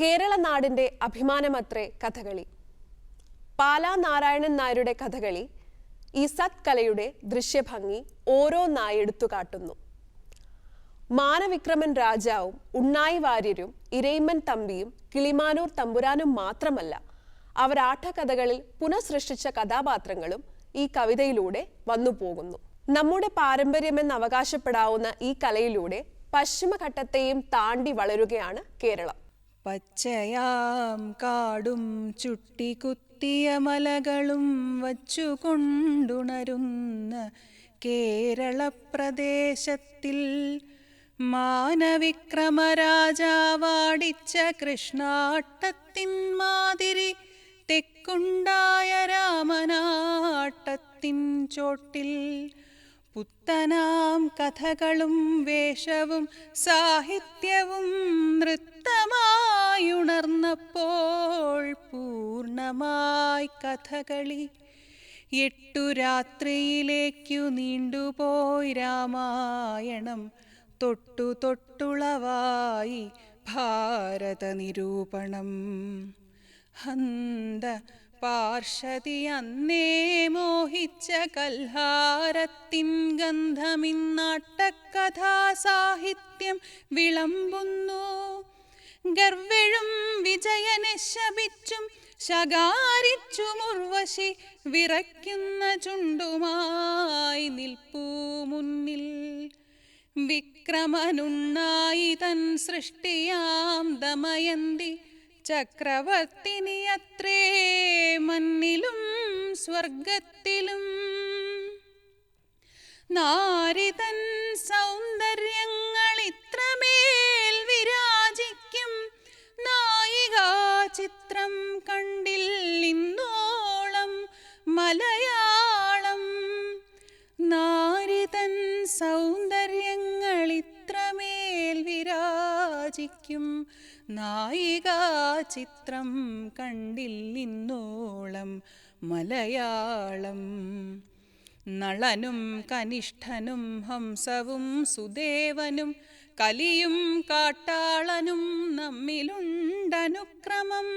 കേരള നാടിന്റെ അഭിമാനമത്രേ കഥകളി. പാലാ നാരായണൻ നായരുടെ കഥകളി ഈ സത് കലയുടെ ദൃശ്യഭംഗി ഓരോ ഓരോന്നായി എടുത്തുകാട്ടുന്നു മാനവിക്രമൻ രാജാവും ഉണ്ണായി വാര്യരും ഇരയിമ്മൻ തമ്പിയും കിളിമാനൂർ തമ്പുരാനും മാത്രമല്ല അവർ ആട്ടക്കഥകളിൽ പുനഃസൃഷ്ടിച്ച കഥാപാത്രങ്ങളും ഈ കവിതയിലൂടെ വന്നുപോകുന്നു നമ്മുടെ പാരമ്പര്യമെന്ന് അവകാശപ്പെടാവുന്ന ഈ കലയിലൂടെ പശ്ചിമഘട്ടത്തെയും താണ്ടി വളരുകയാണ് കേരളം. പച്ചയാം കാടും ചുട്ടികുത്തിയ മലകളും വച്ചുകൊണ്ടുണരുന്ന കൊണ്ടുണരുന്ന കേരളപ്രദേശത്തിൽ മാനവിക്രമരാജാവാടിച്ച കൃഷ്ണാട്ടത്തിൻ മാതിരി തെക്കുണ്ടായ രാമനാട്ടത്തിൻ ചോട്ടിൽ പുത്തനാം കഥകളും വേഷവും സാഹിത്യവും നൃത്തമായുണർന്നപ്പോൾ പൂർണമായി കഥകളി. എട്ടു രാത്രിയിലേക്കു നീണ്ടുപോയി രാമായണം തൊട്ടു തൊട്ടുളവായി ഭാരത നിരൂപണം. ഹന്ത പാർഷതി അന്നേ മോഹിച്ച കൽഹാരത്തിൻ ഗന്ധമിന്നാട്ടക്കഥാ സാഹിത്യം വിളമ്പുന്നു. ഗർവെഴും വിജയനെ ശപിച്ചും ശകാരിച്ചു മുർവശി വിറയ്ക്കുന്ന ചുണ്ടുമായി നിൽപ്പൂ മുന്നിൽ. വിക്രമനുണ്ണായി തൻ സൃഷ്ടിയാം ദമയന്തി. ചക്രവർത്തിനി അത്രേ മണ്ണിലും സ്വർഗത്തിലും. നാരിതൻ സൗന്ദര്യങ്ങൾ ചിത്രം കണ്ടില്ലിന്നോളം മലയാളം. നാരിതൻ സൗന്ദര്യങ്ങൾ ഇത്രമേൽ വിരാജിക്കും. നായികാ ചിത്രം കണ്ടിൽ കണ്ടില്ലിന്നോളം മലയാളം. നളനും കനിഷ്ഠനും ഹംസവും സുദേവനും കലിയും കാട്ടാളനും നമ്മിലുണ്ടനുക്രമം.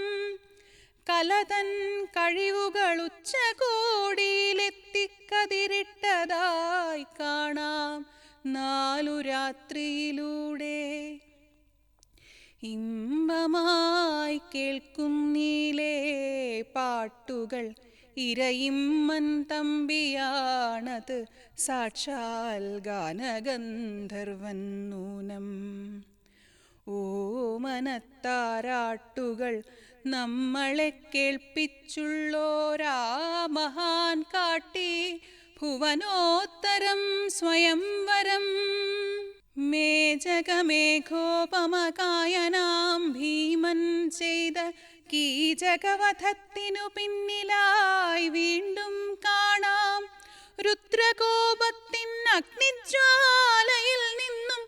കലതൻ കഴിവുകൾ ഉച്ചകോടിയിലെത്തിക്കതിരിട്ടതായി കാണാം നാലു രാത്രിയിലൂടെ. ഇമ്പമായി കേൾക്കുന്നീലേ പാട്ടുകൾ ഇരയിമ്മൻ തമ്പിയാണത് സാക്ഷാൽ ഗാനഗന്ധർവൻ നൂനം മനത്താരാട്ടുകൾ നമ്മളെ കേൾപ്പിച്ചുള്ളോരാ മഹാൻ കാട്ടി. ഭുവനോത്തരം സ്വയംവരം മേജകമേഘോപമകായനാം ഭീമൻ ചെയ്ത കീചകവധത്തിനു പിന്നിലായി വീണ്ടും കാണാം. രുദ്രകോപത്തിൻ അഗ്നിജ്വാലയിൽ നിന്നും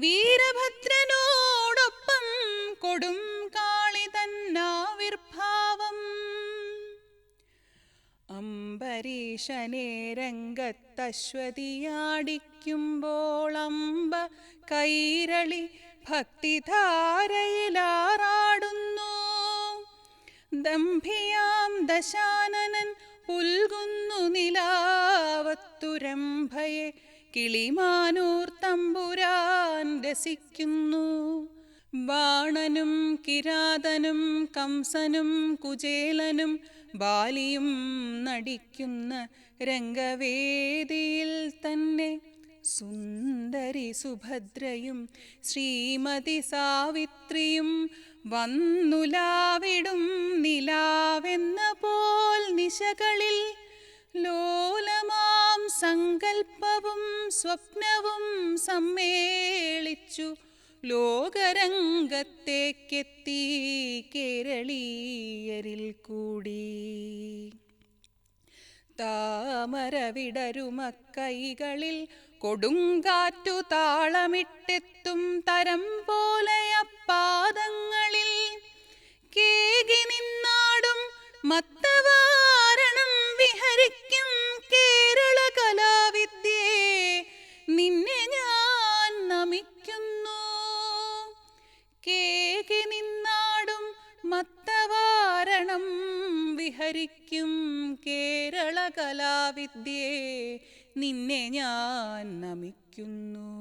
വീരഭദ്രനോടൊപ്പം കൊടും കാളി തന്നാവിർഭാവം. അംബരീഷനെ രംഗത്തശ്വതിയാടിക്കുമ്പോൾ അമ്പ കൈരളി ഭക്തിധാരയിലാറാടുന്നു. ദംഭിയാം ദശാനനൻ പുൽകുന്നു നിലാവത്തുരംഭയെ. കിളിമാനൂർ തമ്പുരാൻ രസിക്കുന്നു. ബാണനും കിരാതനും കംസനും കുചേലനും ബാലിയും നടിക്കുന്ന രംഗവേദിയിൽ തന്നെ സുന്ദരി സുഭദ്രയും ശ്രീമതി സാവിത്രിയും വന്നുലാവിടും നിലാവെന്ന പോൽ നിശകളിൽ. ലോലമാം സങ്കൽപ്പവും സ്വപ്നവും സമ്മേളിച്ചു. ലോകരംഗത്തേക്കെത്തി കേരളീയരിൽ കൂടി. താമരവിടരുമക്കൈകളിൽ കൊടുങ്കാറ്റു താളമിട്ടെത്തും തരം പോലെ അപ്പാദങ്ങളിൽ കേകി നിന്നാടും മത്തവാരണം വിഹരിക്കും കേരള കലാവിദ്യയെ നിന്നെ ഞാൻ നമിക്കുന്നു. കേകി നിന്നാടും മത്തവാരണം വിഹരിക്കും കേരള കലാവിദ്യയെ നിന്നെ ഞാൻ നമിക്കുന്നു.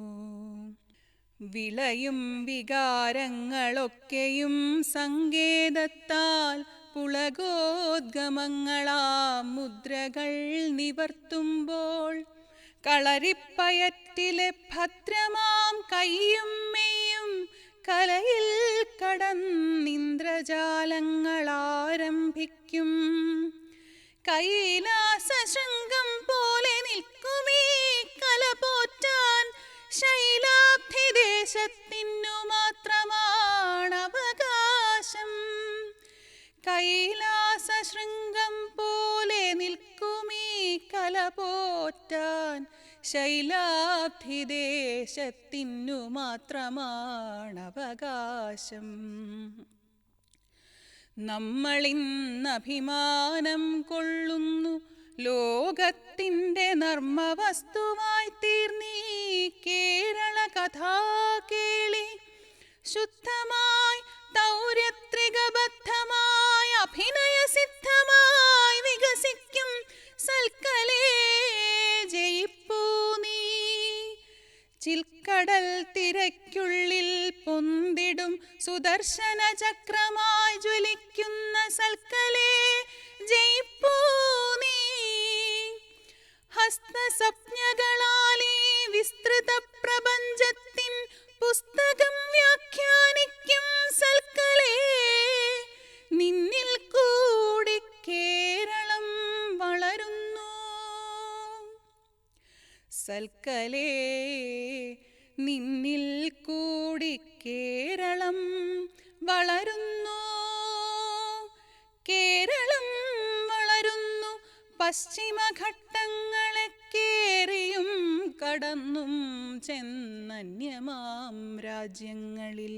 വിളയും വികാരങ്ങളൊക്കെയും സങ്കേതത്താൽ പുളകോദ്ഗമങ്ങളാ മുദ്രകൾ നിവർത്തുമ്പോൾ കളരിപ്പയറ്റിലെ ഭദ്രമാം കയ്യും മെയ്യും കലയിൽ കടന്നിന്ദ്രജാലങ്ങളാരംഭിക്കും കൈലാസ ശൃംഗം പോലെ നിൽക്കുമീ കല പോറ്റാൻ ശൈലാബ്ധി മാത്രമാണ് അവകാശം കൈലാസശൃംഗം പോലെ നിൽക്കുമീ കല പോറ്റാൻ ശൈലാബ്ധി മാത്രമാണ് അവകാശം നമ്മളിന്നഭിമാനം കൊള്ളുന്നു. ലോകത്തിന്റെ നർമ്മവസ്തുവായി തീർന്നീ കേരള കഥാകേളി ശുദ്ധമായി തൗര്യത്രികബദ്ധമായി അഭിനയസിദ്ധമായി വികസിക്കും സൽക്കലേ. ചിൽക്കടൽ തിരക്കുള്ളിൽ പൊന്തിടും സുദർശന ചക്രമായി ജ്വലിക്കുന്ന സൽക്കലേ ജയിപ്പൂ നീ. ഹസ്തസ്വപ്നകളാലേ വിസ്തൃത പ്രപഞ്ചത്തിൻ പുസ്തകം വ്യാഖ്യാനിക്കും. സൽക്കലേ നിന്നിൽ കൂടി കേരളം വളരുന്നു. കേരളം വളരുന്നു പശ്ചിമഘട്ടങ്ങളെ കേറിയും കടന്നും ചെന്നന്യമാം രാജ്യങ്ങളിൽ.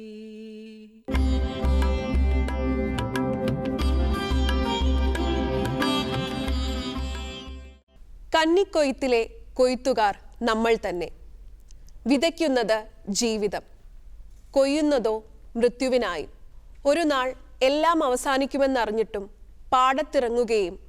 കന്നിക്കൊയ്ത്തിലെ കൊയ്ത്തുകാർ നമ്മൾ തന്നെ. വിതയ്ക്കുന്നത് ജീവിതം. കൊയ്യുന്നതോ മൃത്യുവിനായി. ഒരു നാൾ എല്ലാം അവസാനിക്കുമെന്നറിഞ്ഞിട്ടും പാടത്തിറങ്ങുകയും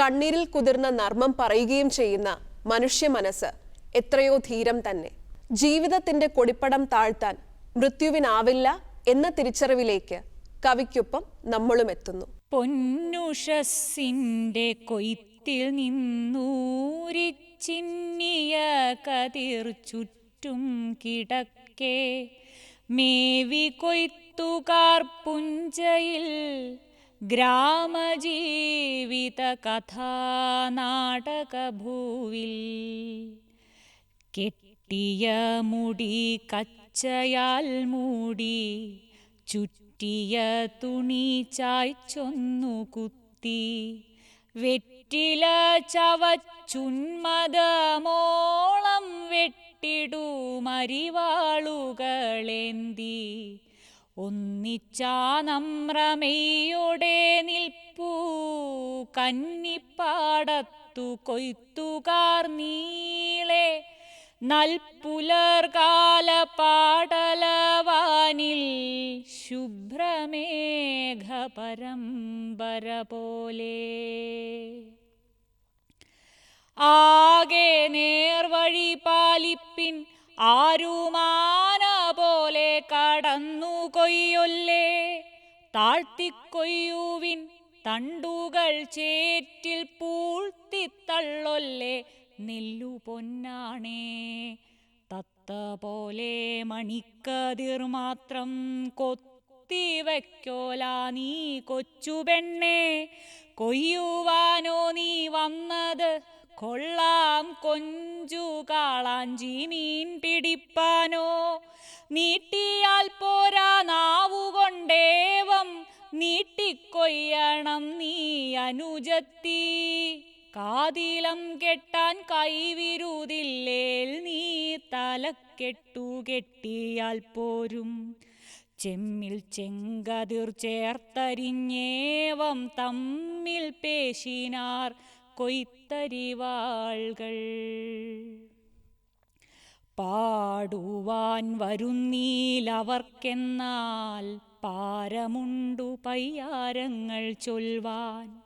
കണ്ണീരിൽ കുതിർന്ന നർമ്മം പറയുകയും ചെയ്യുന്ന മനുഷ്യ മനസ്സ് എത്രയോ ധീരം തന്നെ. ജീവിതത്തിന്റെ കൊടിപ്പടം താഴ്ത്താൻ മൃത്യുവിനാവില്ല എന്ന തിരിച്ചറിവിലേക്ക് കവിക്കൊപ്പം നമ്മളും എത്തുന്നു. പൊന്നുഷസിന്റെ കൊയ്ത്തിൽ നിന്നൂരിച്ചിന്നിയ കതിർ ചുറ്റും കിടക്കെ. മേവി കൊയ്ത്തുകാർ പുഞ്ചയിൽ ഗ്രാമജീവിത കഥാനാടകഭൂവിൽ. കെട്ടിയ മുടി കച്ചയാൽ മൂടി ചുറ്റിയ തുണി ചായ്ച്ചൊന്നു കുത്തി. വെറ്റില ചവച്ചുന്മതമോളം വെട്ടിടുമരിവാളുകളേന്തി ഒന്നിച്ചാ നമ്രമയോടെ നിൽപ്പൂ കന്നിപ്പാടത്തു കൊയ്ത്തുകാർ നീളെ. നൽപുലർകാല പാടലവാനിൽ ശുഭ്രമേഘ പരംബര പോലെ. ആകെ നേർവഴി പാലിപ്പിൻ ആരുമാന പോലെ കടന്നു കൊയ്യൊല്ലേ. താഴ്ത്തിക്കൊയ്യുവിൻ തണ്ടുകൾ ചേറ്റിൽ പൂഴ്ത്തിത്തള്ളൊല്ലേ നെല്ലു പൊന്നാണേ. തത്ത പോലെ മണിക്കതിർ മാത്രം കൊത്തി വയ്ക്കോല നീ കൊച്ചു പെണ്ണെ. കൊയ്യുവാനോ നീ വന്നത് കൊള്ളാം കൊഞ്ചു കാളാഞ്ചി മീൻ പിടിപ്പാനോ. നീട്ടിയാൽ പോരാ നാവുകൊണ്ടേവം നീട്ടിക്കൊയ്യണം നീ അനുജത്തി. കാതിലം കെട്ടാൻ കൈവിരുതില്ലേൽ നീ തലക്കെട്ടു കെട്ടിയാൽ പോരും. ചെമ്മിൽ ചെങ്കതിർ ചേർത്തരിഞ്ഞേവം തമ്മിൽ പേശിനാർ കൊയ്ത്തരിവാൾകൾ. പാടുവാൻ വരുന്നീലവർക്കെന്നാൽ പാരമുണ്ടു പയ്യാരങ്ങൾ ചൊൽവാൻ.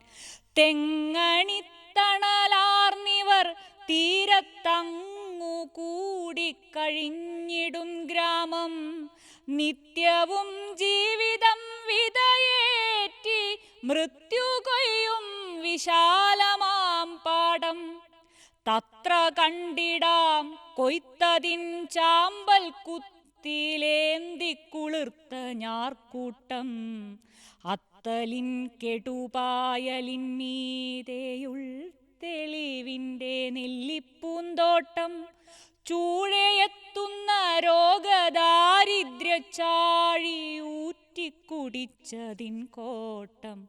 തെങ്ങണിത്ത പുണ്യത്തണലാർന്നിവർ തീരത്തങ്ങു കൂടിക്കഴിഞ്ഞിടും ഗ്രാമം. നിത്യവും ജീവിതം വിതയേറ്റി മൃത്യു കൊയ്യും വിശാലമാം പാടം. തത്ര കണ്ടിടാം കൊയ്ത്തതിൻ ചാമ്പൽ കുത്തിലേന്തി കുളിർത്ത ഞാർക്കൂട്ടം. അത്തലിൻ കെടുപായലിൻ മീതേയുൾ തെളിവിന്റെ നെല്ലിപ്പൂന്തോട്ടം. ചൂഴയെത്തുന്ന രോഗദാരിദ്ര്യച്ചാഴിയൂറ്റിക്കുടിച്ചതിൻ കോട്ടം.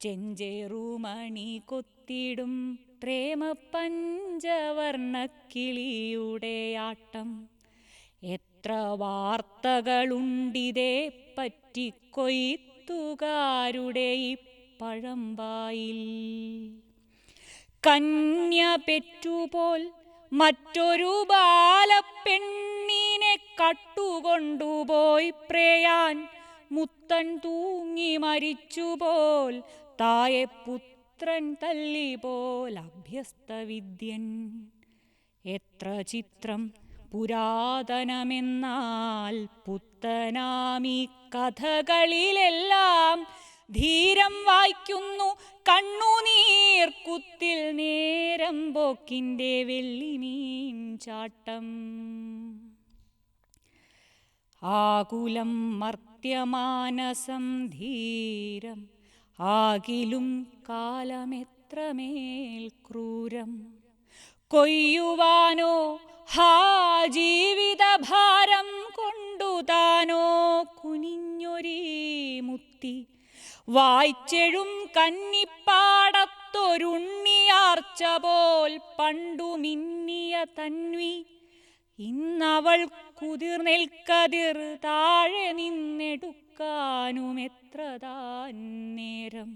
ചെഞ്ചേറുമണി കൊത്തിടും പ്രേമ പഞ്ചവർണക്കിളിയുടെ ആട്ടം എത്ര വാർത്തകളുണ്ടിതേ പറ്റി കൊയ്ത്തുകാരുടെ ഈ പഴമ്പായിൽ. കന്യ പെറ്റുപോൽ മറ്റൊരു ബാലപ്പെണ്ണിനെ കട്ടുകൊണ്ടുപോയി പ്രേയാൻ. മുത്തൻ തൂങ്ങി മരിച്ചുപോൽ തായെ പുത്രൻ തല്ലി പോൽ അഭ്യസ്തവിദ്യൻ. എത്ര ചിത്രം പുരാതനമെന്നാൽ പുത്തനാമീ കഥകളിലെല്ലാം ധീരം വായിക്കുന്നു. കണ്ണുനീർ കുത്തിൽ നേരം പോക്കിന്റെ വെള്ളിമീൻ ചാട്ടം. ആകുലം മർത്യമാനസം ധീരം ആകിലും കാലമെത്രമേൽ ക്രൂരം. കൊയ്യുവാനോ ഹാ ജീവിതഭാരം കൊണ്ടു താനോ കുനിഞ്ഞൊരീ മുത്തി. വായിച്ചെഴും കന്നിപ്പാടത്തൊരുണ്ണിയാർച്ച പോൽ പണ്ടു മിന്നിയ തന്വി ഇന്നവൾ കുതിർനെൽക്കതിർ താഴെ നിന്നെടുക്കാനുമെത്ര താൻ നേരം.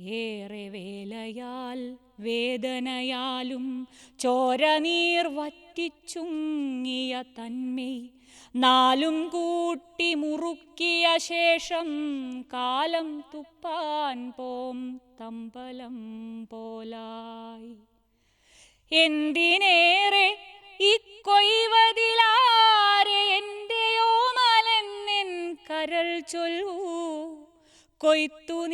ഏറെ വേലയാൽ വേദനയാലും ചോരനീർ വറ്റിച്ചുങ്ങിയ തന്മേ നാലും കൂട്ടി മുറുക്കിയ ശേഷം കാലം തുപ്പാൻ പോം തമ്പലം പോലായി. എന്തിനേറെ ഇക്കൊയ്വതിലാരെ എന്റെ മലെന്നെൻ കരൾ ചൊല്ലൂ കൊയ്ത്തു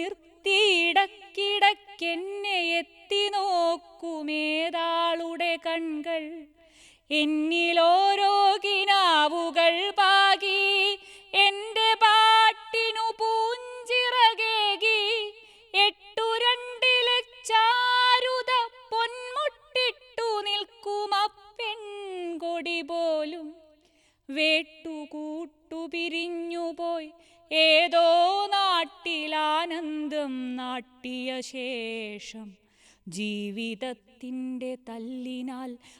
നിർത്തിയിടക്കിടക്കെന്നെ എത്തി നോക്കുമേതാളുടെ കൺകൾ. എന്നിലോരോ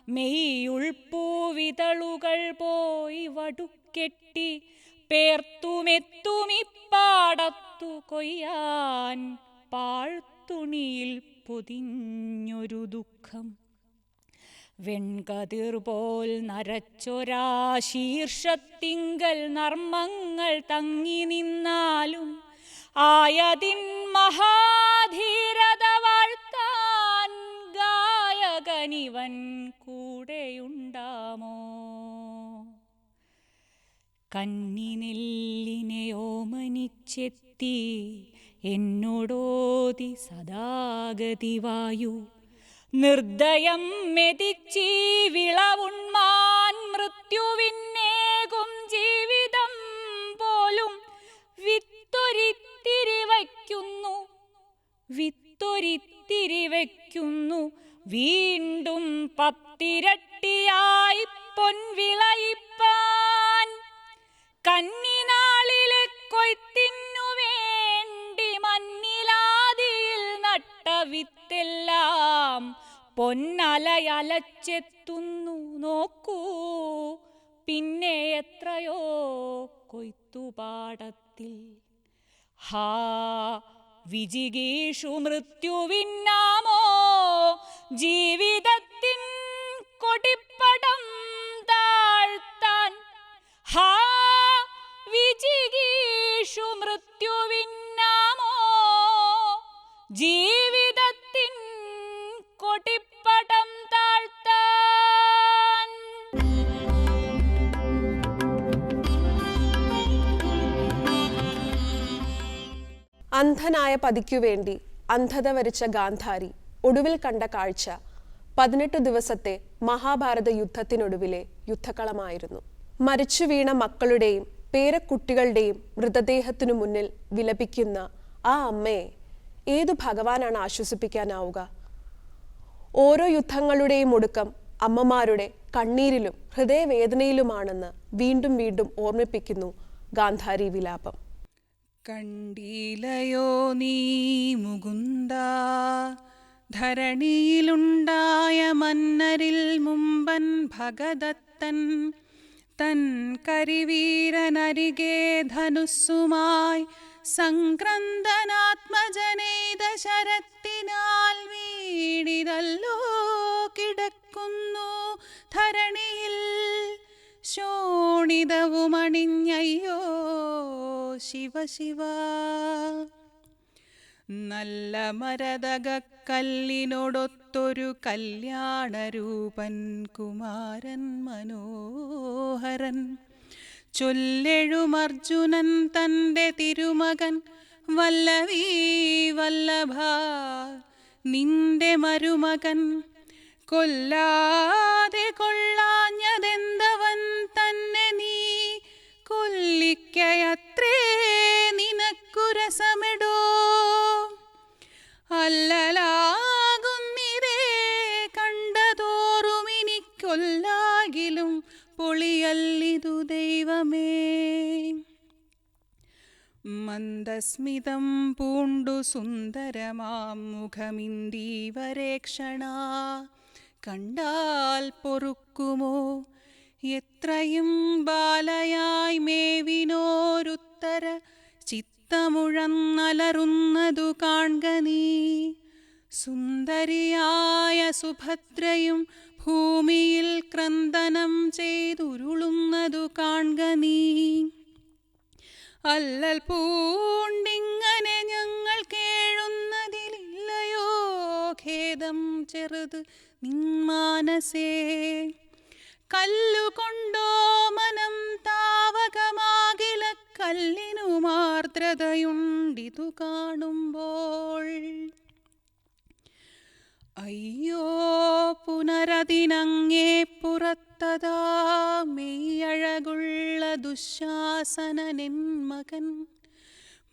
മെയ്യുൾപ്പൂവിതളുകൾ പോയി വടുക്കെട്ടി പേർത്തുമെത്തുമിപ്പാടത്തു കൊയ്യാൻ പാഴ്ത്തുണിയിൽ പൊതിഞ്ഞൊരു ദുഃഖം. വെൺകതിർ പോൽ നരച്ചൊരാ ശീർഷത്തിങ്കൽ നർമ്മങ്ങൾ തങ്ങി നിന്നാലും ആയതിൻ മഹാധീരത വാഴ്ത്താൻ ഗായകനിവൻ കന്നിനെല്ലിനെ ഓമനിച്ചെത്തി എന്നോടോതി സദാഗതി വായു. നിർദ്ദയം മെതിച്ചീ വിളവുൺമാൻ മൃത്യുവിന്നേകും ജീവിതം പോലും വിത്തൊരിത്തിരി വയ്ക്കുന്നു വിത്തൊരിത്തിരി വീണ്ടും പത്തിരട്ടിയായി പൊൻവിളയിപ്പാൻ കന്നിനാളിലെ കൊയ്ത്തിനു വേണ്ടി മണ്ണിലാദിയിൽ നട്ട വിത്തെല്ലാം പൊന്നലയലച്ചെത്തുന്നു നോക്കൂ പിന്നെ എത്രയോ കൊയ്ത്തുപാടത്തിൽ ഹാ വിജിഗീഷു മൃത്യുവിന്നാമോ ജീവിതത്തിൻ കൊടിപ്പടം താഴ്ത്താൻ. ഹാ വിചികീഷു മൃത്യുവിന്നാമോ ജീവിതത്തിൻ കൊടിപ്പടം താഴ്ത്താൻ. അന്ധനായ പതിക്കു വേണ്ടി അന്ധത വരിച്ച ഗാന്ധാരി ഒടുവിൽ കണ്ട കാഴ്ച പതിനെട്ട് ദിവസത്തെ മഹാഭാരത യുദ്ധത്തിനൊടുവിലെ യുദ്ധക്കളമായിരുന്നു. മരിച്ചു വീണ മക്കളുടെയും പേരക്കുട്ടികളുടെയും മൃതദേഹത്തിനു മുന്നിൽ വിലപിക്കുന്ന ആ അമ്മയെ ഏതു ഭഗവാനാണ് ആശ്വസിപ്പിക്കാനാവുക? ഓരോ യുദ്ധങ്ങളുടെയും ഒടുക്കം അമ്മമാരുടെ കണ്ണീരിലും ഹൃദയവേദനയിലുമാണെന്ന് വീണ്ടും വീണ്ടും ഓർമ്മിപ്പിക്കുന്നു ഗാന്ധാരി വിലാപം. കണ്ടീലയോ നീ മുകുന്ദ? ധരണിയിലുണ്ടായ മന്നരിൽ മുമ്പൻ ഭഗദത്തൻ തൻ കരിവീരനരികെ ധനുസ്സുമായി സംക്രന്ദനാത്മജനൈത ശരത്തിനാൽ വീടിതല്ലോ കിടക്കുന്നു ധരണിയിൽ. ശോണിതവുമണിഞ്ഞയ്യോ ശിവ ശിവ. നല്ല മരതകക്കല്ലിനോടൊത്തൊരു കല്യാണരൂപൻ കുമാരൻ മനോഹരൻ. ചൊല്ലെഴുമർജുനൻ തന്റെ തിരുമകൻ വല്ലവീ വല്ലഭ നിന്റെ മരുമകൻ കൊല്ലാതെ കൊള്ളാഞ്ഞതെന്തവൻ തന്നെ നീ? കൊല്ലിക്കയത്രേ നിനക്കുരസമെടോ പൊളിയല്ലിതു ദൈവമേ. മന്ദസ്മിതം പൂണ്ടു സുന്ദരമാം മുഖമിന്ദീവരേക്ഷണ കണ്ടാൽ പൊറുക്കുമോ? എത്രയും ബാലയായി മേവിനോരുത്തര ചിത്തമുഴന്നലറുന്നതു കാൺകനീ സുന്ദരിയായ സുഭദ്രയും ഭൂമിയിൽ ക്രന്ദനം ചെയ്തുരുളുന്നതു കാൺക നീ. അല്ലൽ പൂണ്ടിങ്ങനെ ഞങ്ങൾ കേഴുന്നതിലില്ലയോ? ഖേദം ചെറുത് നിന്മാനസേ. കല്ലുകൊണ്ടോ മനം താവകമാകില കല്ലിനു മാർദ്രതയുണ്ടിതു കാണുമ്പോൾ പുനരതിനങ്ങേ പുറത്തതാ മെയ്യഴകുള്ള ദുശാസനനെൻ മകൻ.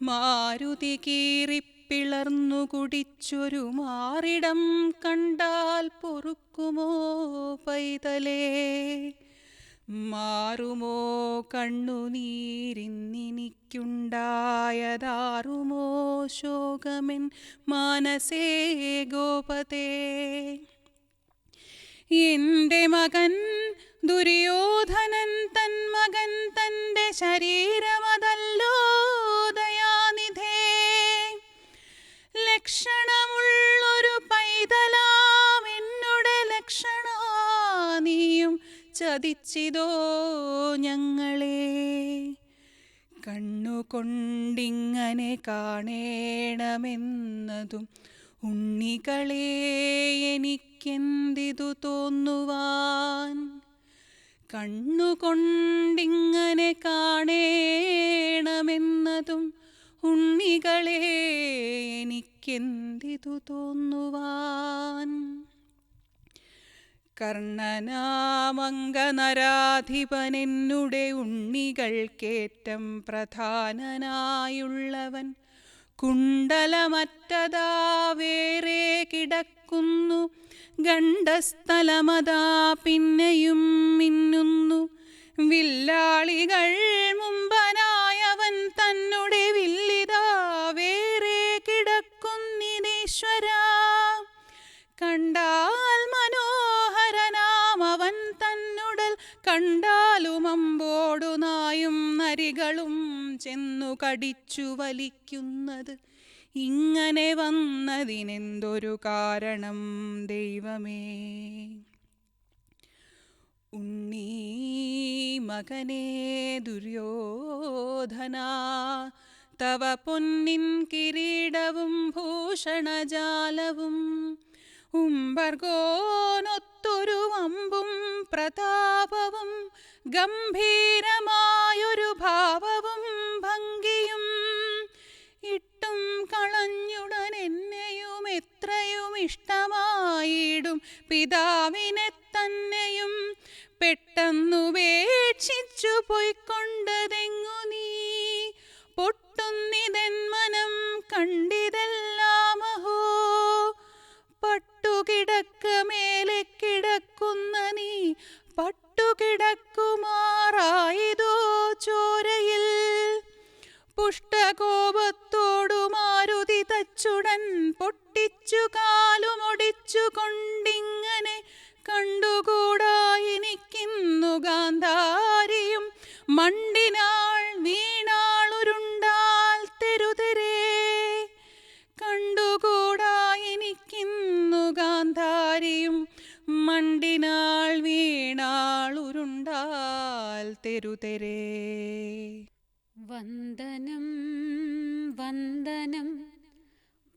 മാരുതി കീറിപ്പിളർന്നു കുടിച്ചൊരു മാറിടം കണ്ടാൽ പൊറുക്കുമോ പൈതലേ? മാറുമോ കണ്ണുനീരിന്നിനിക്കുണ്ടായതാറുമോ ശോകമെൻ മാനസേ ഗോപതേ? എന്റെ മകൻ ദുര്യോധനൻ തൻ മകൻ തന്റെ ശരീരമതല്ലോ ദയാനിധേ. ലക്ഷണമുള്ളൊരു പൈതലാം എന്നുടെ ലക്ഷണ ചതിച്ചിതോ ഞങ്ങളെ. കണ്ണുകൊണ്ടിങ്ങനെ കാണേണമെന്നതും ഉണ്ണികളെ എനിക്കെന്തിതു തോന്നുവാൻ കണ്ണുകൊണ്ടിങ്ങനെ കാണേണമെന്നതും ഉണ്ണികളെ എനിക്കെന്തിതു തോന്നുവാൻ കർണനാമംഗനരാധിപനെന്നുടെ ഉണ്ണികൾക്കേറ്റം പ്രധാനനായുള്ളവൻ കുണ്ടലമറ്റതാ വേറെ കിടക്കുന്നു. ഗണ്ഡസ്ഥലമതാ പിന്നെയും മിന്നുന്നു. വില്ലാളികൾ മുമ്പനായവൻ തന്നുടെ വില്ലിതാ വേറെ കിടക്കുന്നിതീശ്വര കണ്ടാൽ കണ്ടാലും അമ്പോടു നായും നരികളും ചെന്നു കടിച്ചു വലിക്കുന്നത്. ഇങ്ങനെ വന്നതിനെന്തൊരു കാരണം ദൈവമേ? ഉണ്ണീ മകനേ ദുര്യോധന തവ പൊന്നിൻ കിരീടവും ഭൂഷണജാലവും ഒരു അമ്പും പ്രതാപവും ഗംഭീരമായൊരു ഭാവവും ഭംഗിയും ഇട്ടും കളഞ്ഞുടൻ എന്നെയും എത്രയും ഇഷ്ടമായിടും. പിതാവിനെ തന്നെയും പെട്ടെന്നു വേക്ഷിച്ചു പൊയ്ക്കൊണ്ടതെങ്ങു നീ? പൊട്ടുന്നിതെന്മനം കണ്ടി